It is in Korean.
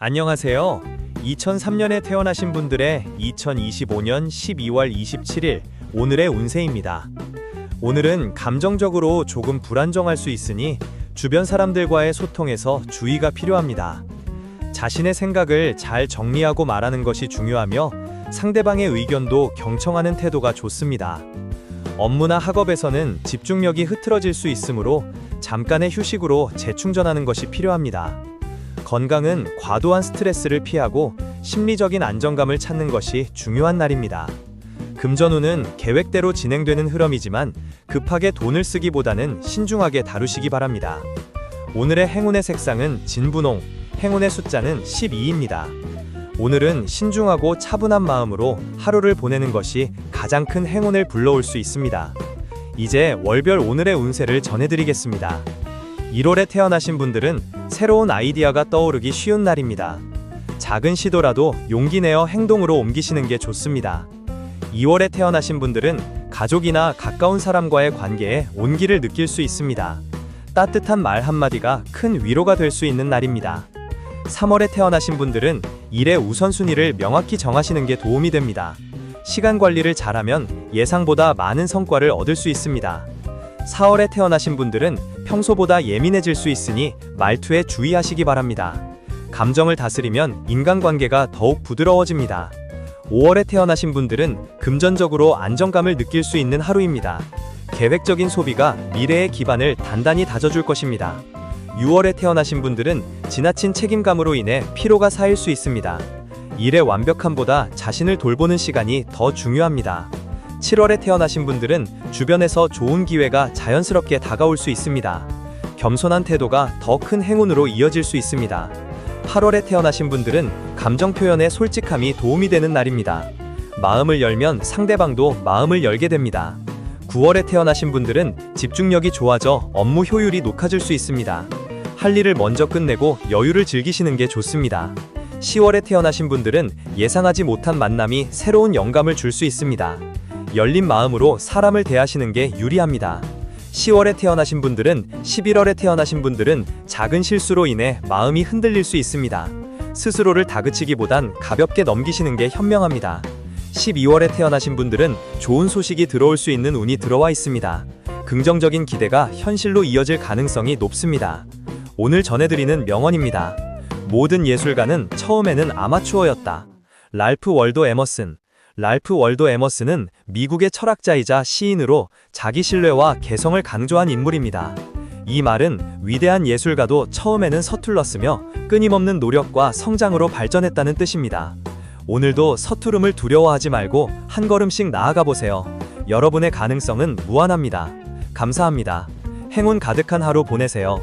안녕하세요. 2003년에 태어나신 분들의 2025년 12월 27일 오늘의 운세입니다. 오늘은 감정적으로 조금 불안정할 수 있으니 주변 사람들과의 소통에서 주의가 필요합니다. 자신의 생각을 잘 정리하고 말하는 것이 중요하며 상대방의 의견도 경청하는 태도가 좋습니다. 업무나 학업에서는 집중력이 흐트러질 수 있으므로 잠깐의 휴식으로 재충전하는 것이 필요합니다. 건강은 과도한 스트레스를 피하고 심리적인 안정감을 찾는 것이 중요한 날입니다. 금전운은 계획대로 진행되는 흐름이지만 급하게 돈을 쓰기보다는 신중하게 다루시기 바랍니다. 오늘의 행운의 색상은 진분홍, 행운의 숫자는 12입니다. 오늘은 신중하고 차분한 마음으로 하루를 보내는 것이 가장 큰 행운을 불러올 수 있습니다. 이제 월별 오늘의 운세를 전해드리겠습니다. 1월에 태어나신 분들은 새로운 아이디어가 떠오르기 쉬운 날입니다. 작은 시도라도 용기 내어 행동으로 옮기시는 게 좋습니다. 2월에 태어나신 분들은 가족이나 가까운 사람과의 관계에 온기를 느낄 수 있습니다. 따뜻한 말 한마디가 큰 위로가 될 수 있는 날입니다. 3월에 태어나신 분들은 일의 우선순위를 명확히 정하시는 게 도움이 됩니다. 시간 관리를 잘하면 예상보다 많은 성과를 얻을 수 있습니다. 4월에 태어나신 분들은 평소보다 예민해질 수 있으니 말투에 주의하시기 바랍니다. 감정을 다스리면 인간관계가 더욱 부드러워집니다. 5월에 태어나신 분들은 금전적으로 안정감을 느낄 수 있는 하루입니다. 계획적인 소비가 미래의 기반을 단단히 다져줄 것입니다. 6월에 태어나신 분들은 지나친 책임감으로 인해 피로가 쌓일 수 있습니다. 일의 완벽함보다 자신을 돌보는 시간이 더 중요합니다. 7월에 태어나신 분들은 주변에서 좋은 기회가 자연스럽게 다가올 수 있습니다. 겸손한 태도가 더 큰 행운으로 이어질 수 있습니다. 8월에 태어나신 분들은 감정 표현에 솔직함이 도움이 되는 날입니다. 마음을 열면 상대방도 마음을 열게 됩니다. 9월에 태어나신 분들은 집중력이 좋아져 업무 효율이 높아질 수 있습니다. 할 일을 먼저 끝내고 여유를 즐기시는 게 좋습니다. 10월에 태어나신 분들은 예상하지 못한 만남이 새로운 영감을 줄 수 있습니다. 열린 마음으로 사람을 대하시는 게 유리합니다. 10월에 태어나신 분들은 11월에 태어나신 분들은 작은 실수로 인해 마음이 흔들릴 수 있습니다. 스스로를 다그치기보단 가볍게 넘기시는 게 현명합니다. 12월에 태어나신 분들은 좋은 소식이 들어올 수 있는 운이 들어와 있습니다. 긍정적인 기대가 현실로 이어질 가능성이 높습니다. 오늘 전해드리는 명언입니다. 모든 예술가는 처음에는 아마추어였다. 랄프 월도 에머슨 랄프 월도 에머슨은 미국의 철학자이자 시인으로 자기 신뢰와 개성을 강조한 인물입니다. 이 말은 위대한 예술가도 처음에는 서툴렀으며 끊임없는 노력과 성장으로 발전했다는 뜻입니다. 오늘도 서투름을 두려워하지 말고 한 걸음씩 나아가 보세요. 여러분의 가능성은 무한합니다. 감사합니다. 행운 가득한 하루 보내세요.